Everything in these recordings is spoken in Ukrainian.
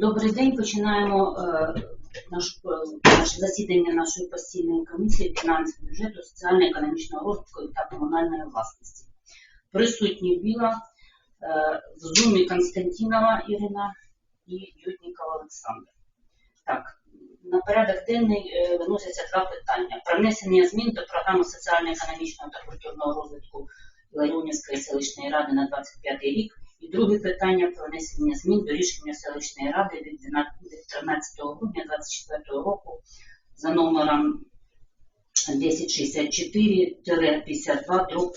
Добрий день. Починаємо е, е, наше засідання нашої постійної комісії фінансів, бюджету, соціально-економічного розвитку та комунальної власності. Присутні Біла, е, в зумі Константинова Ірина і Ютнікова Олександр. Так, на порядок денний виносяться два питання. Про внесення змін до програми соціально-економічного та культурного розвитку Ларіонівської селищної ради на 25 рік. І друге питання про внесення змін до рішення селищної ради від 13 грудня 2024 року за номером 1064-52 дроб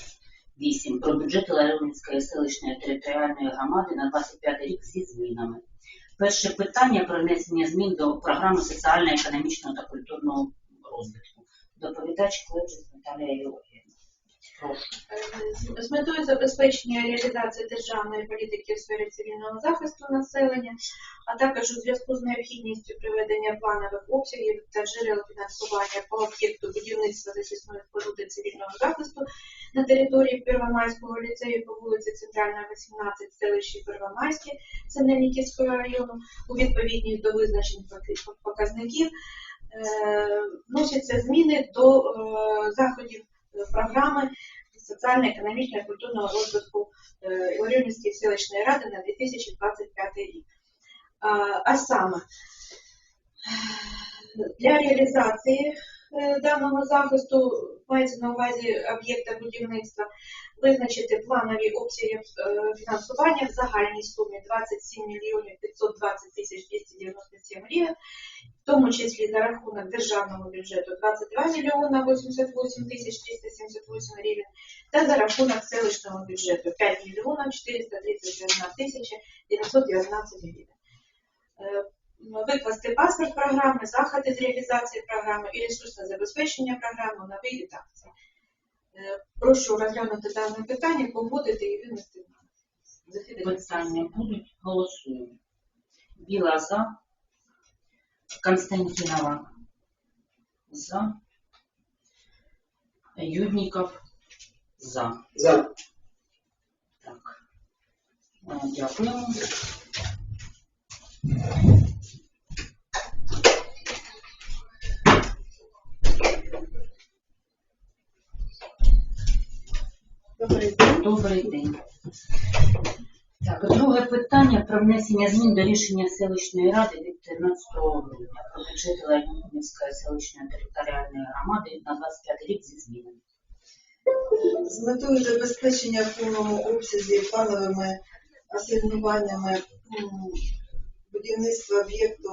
8 про бюджет Ларіонівської селищної територіальної громади на 25 рік зі змінами. Перше питання про внесення змін до програми соціально-економічного та культурного розвитку. Доповідач Клепчик Наталія Георгіївна. Прошу. З- метою забезпечення реалізації державної політики в сфері цивільного захисту населення, а також у зв'язку з необхідністю приведення планових обсягів та джерел фінансування по об'єкту будівництва захисної споруди цивільного захисту на території Первомайського ліцею по вулиці Центральна, 18, селищі Первомайське Синельниківського району у відповідність до визначених поки- показників е, вносяться зміни до е, заходів е, програми соціально-економічного і культурного розвитку Оріонівської селищної ради на 2025 рік. А, сама для реалізації е, даного захисту мається на увазі об'єкта будівництва визначити планові обсяги е, фінансування в загальній сумі 27 мільйонів 520 тисяч 297 гривень, в тому числі за рахунок державного бюджету 22 мільйона 88 тисяч 378 гривень та за рахунок селищного бюджету 5 мільйонів 431 тисяча 919 гривень. Викласти паспорт програми, заходи з реалізації програми і ресурсне забезпечення програми в новій редакції. Е, Прошу розглянути дане питання, погодити і винести на. Питання будуть голосуємо. Біла за. Константинова за. Юдніков за. За. Так. Е, Добрий день. Добрий день. Так, друге питання про внесення змін до рішення селищної ради від 13 грудня про бюджет Леонівської селищної територіальної громади на 25 рік зі змінами. З метою забезпечення в повному обсязі плановими асигнуваннями будівництва об'єкту,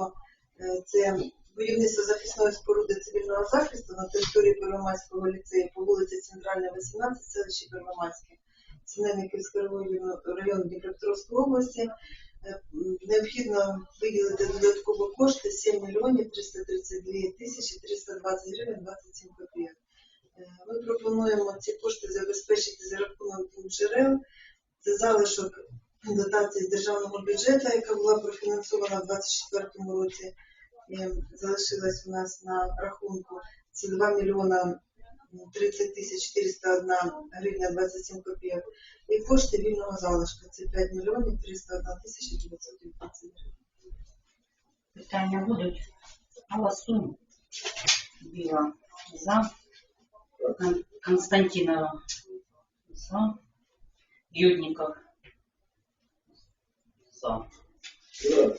е, це будівництво захисної споруди цивільного захисту на території Первомайського ліцею по вулиці Центральна, 18, селищі Первомайське, Синельниківського району, району Дніпропетровської області. Е, Необхідно виділити додаткові кошти 7 мільйонів 332 тисячі 320 гривень 27 копійок. Е, Ми пропонуємо ці кошти забезпечити за рахунок двох джерел. Це залишок дотації з державного бюджету, яка була профінансована в 2024 році. І залишилась у нас на рахунку це 2 мільйона 30 тисяч 401 гривня 27 копійок. І кошти вільного залишка це 5 мільйонів 301 тисяча 919 гривень. Питання будуть? Голосуємо. Біла за. Константинова за. Юдніков за. Дякую.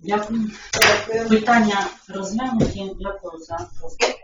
Дякую. Питання розглянуті. Дякую за розгляд.